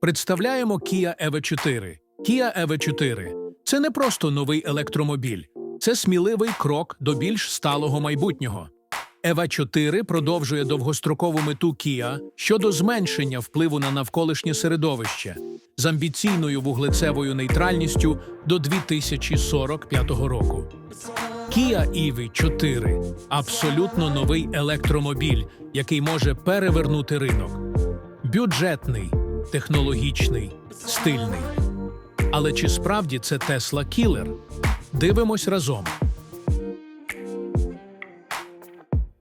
Представляємо Kia EV4. Kia EV4 – це не просто новий електромобіль, це сміливий крок до більш сталого майбутнього. EV4 продовжує довгострокову мету Kia щодо зменшення впливу на навколишнє середовище з амбіційною вуглецевою нейтральністю до 2045 року. Kia EV4 – абсолютно новий електромобіль, який може перевернути ринок. Бюджетний, технологічний, стильний. Але чи справді це Tesla Кілер? Дивимось разом.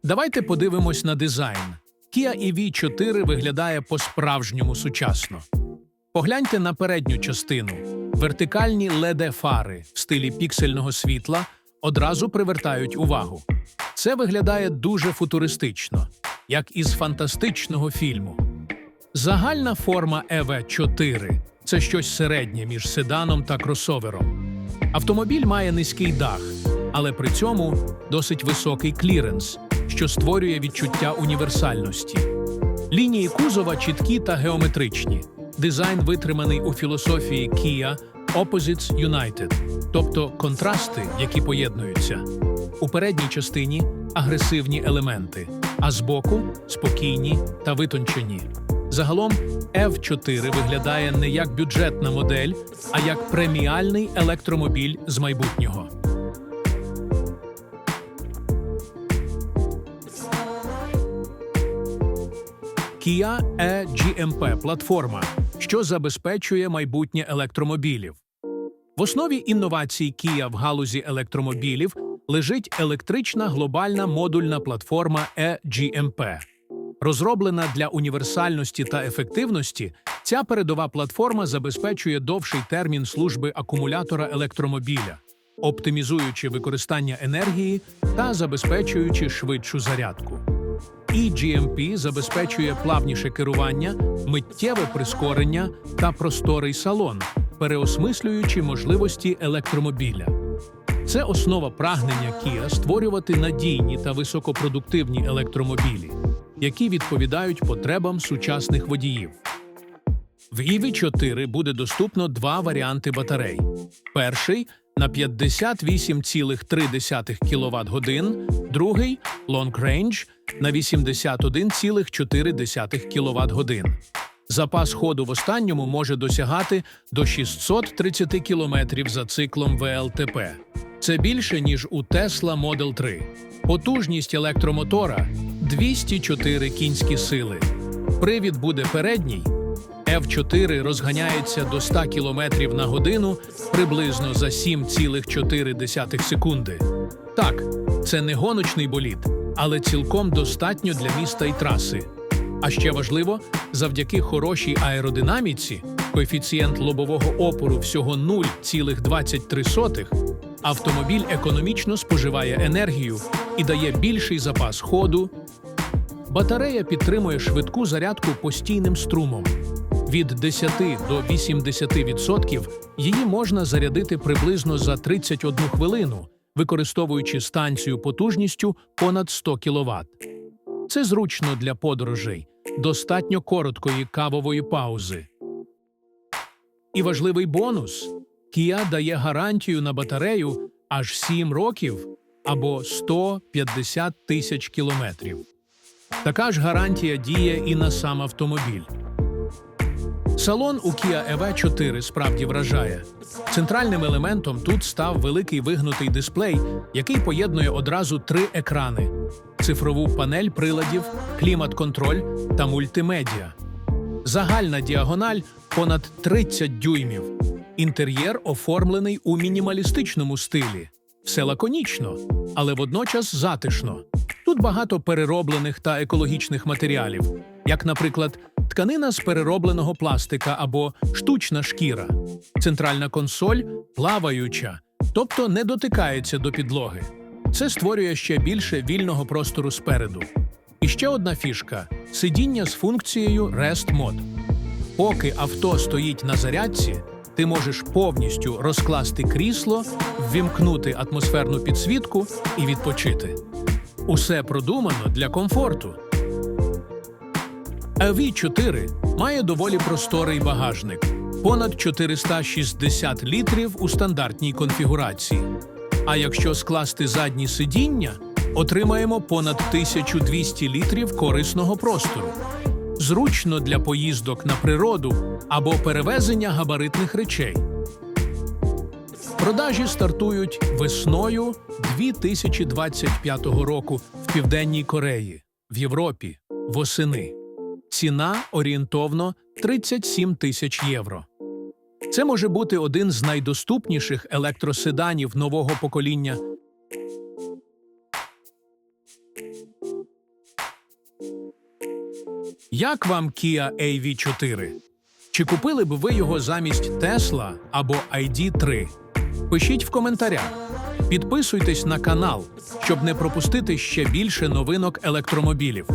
Давайте подивимось на дизайн. Kia EV4 виглядає по-справжньому сучасно. Погляньте на передню частину. Вертикальні led фари в стилі піксельного світла одразу привертають увагу. Це виглядає дуже футуристично, як із фантастичного фільму. Загальна форма EV4 – це щось середнє між седаном та кросовером. Автомобіль має низький дах, але при цьому досить високий кліренс, що створює відчуття універсальності. Лінії кузова чіткі та геометричні. Дизайн витриманий у філософії Kia Opposites United, тобто контрасти, які поєднуються. У передній частині агресивні елементи, а збоку спокійні та витончені. Загалом F4 виглядає не як бюджетна модель, а як преміальний електромобіль з майбутнього. Kia e-GMP – платформа, що забезпечує майбутнє електромобілів. В основі інновацій Kia в галузі електромобілів лежить електрична глобальна модульна платформа e-GMP. Розроблена для універсальності та ефективності, ця передова платформа забезпечує довший термін служби акумулятора електромобіля, оптимізуючи використання енергії та забезпечуючи швидшу зарядку. eGMP забезпечує плавніше керування, миттєве прискорення та просторий салон, переосмислюючи можливості електромобіля. Це основа прагнення Kia створювати надійні та високопродуктивні електромобілі, які відповідають потребам сучасних водіїв. В EV4 буде доступно два варіанти батарей. Перший на 58,3 кВт годин, другий Long Range на 81,4 кВт годин. Запас ходу в останньому може досягати до 630 км за циклом ВЛТП. Це більше, ніж у Tesla Model 3. Потужність електромотора 204 кінські сили. Привід буде передній. F4 розганяється до 100 км на годину приблизно за 7,4 секунди. Так, це не гоночний болід, але цілком достатньо для міста і траси. А ще важливо, завдяки хорошій аеродинаміці, коефіцієнт лобового опору всього 0,23, автомобіль економічно споживає енергію і дає більший запас ходу. Батарея підтримує швидку зарядку постійним струмом. Від 10 до 80% її можна зарядити приблизно за 31 хвилину, використовуючи станцію потужністю понад 100 кВт. Це зручно для подорожей, достатньо короткої кавової паузи. І важливий бонус: Kia дає гарантію на батарею аж 7 років або 150 тисяч кілометрів. Така ж гарантія діє і на сам автомобіль. Салон у Kia EV4 справді вражає. Центральним елементом тут став великий вигнутий дисплей, який поєднує одразу три екрани: цифрову панель приладів, клімат-контроль та мультимедіа. Загальна діагональ понад 30 дюймів. Інтер'єр оформлений у мінімалістичному стилі. Все лаконічно, але водночас затишно. Тут багато перероблених та екологічних матеріалів, як, наприклад, тканина з переробленого пластика або штучна шкіра. Центральна консоль плаваюча, тобто не дотикається до підлоги. Це створює ще більше вільного простору спереду. І ще одна фішка сидіння з функцією Rest Mode. Поки авто стоїть на зарядці, ти можеш повністю розкласти крісло, ввімкнути атмосферну підсвітку і відпочити. Усе продумано для комфорту. AV4 Має доволі просторий багажник, понад 460 літрів у стандартній конфігурації. А якщо скласти задні сидіння, отримаємо понад 1200 літрів корисного простору. Зручно для поїздок на природу або перевезення габаритних речей. Продажі стартують весною 2025 року в Південній Кореї, в Європі, восени. Ціна орієнтовно 37 тисяч євро. Це може бути один з найдоступніших електроседанів нового покоління. Як вам Kia AV4? Чи купили б ви його замість Tesla або ID3? Пишіть в коментарях. Підписуйтесь на канал, щоб не пропустити ще більше новинок електромобілів.